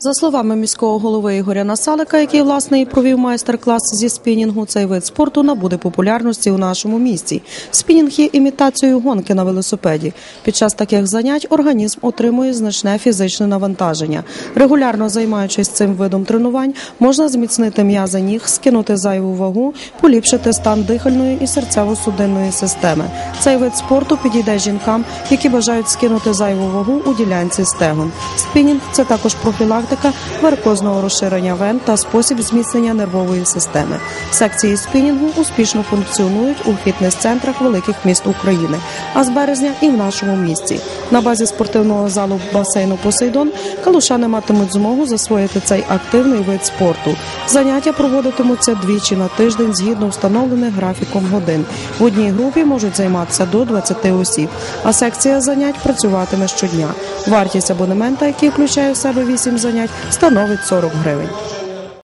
За словами міського голови Ігоря Насалика, який власне і провів майстер-клас зі спінінгу, цей вид спорту набуде популярності у нашому місті. Спінінг є імітацією гонки на велосипеді. Під час таких занять організм отримує значне фізичне навантаження. Регулярно займаючись цим видом тренувань, можна зміцнити м'язи ніг, скинути зайву вагу, поліпшити стан дихальної і серцево-судинної системи. Цей вид спорту підійде жінкам, які бажають скинути зайву вагу у ділянці стегон. Спінінг це також профілактика варикозного розширення вен та спосіб зміцнення нервової системи. Секції спінінгу успішно функціонують у фітнес-центрах великих міст України, а з березня і в нашому місті. На базі спортивного залу басейну Посейдон калушани матимуть змогу засвоїти цей активний вид спорту. Заняття проводитимуться двічі на тиждень згідно встановлених графіком годин. В одній групі можуть займатися до 20 осіб, а секція занять працюватиме щодня. Вартість абонемента, який включає в себе 8 занять, становить 40 гривень.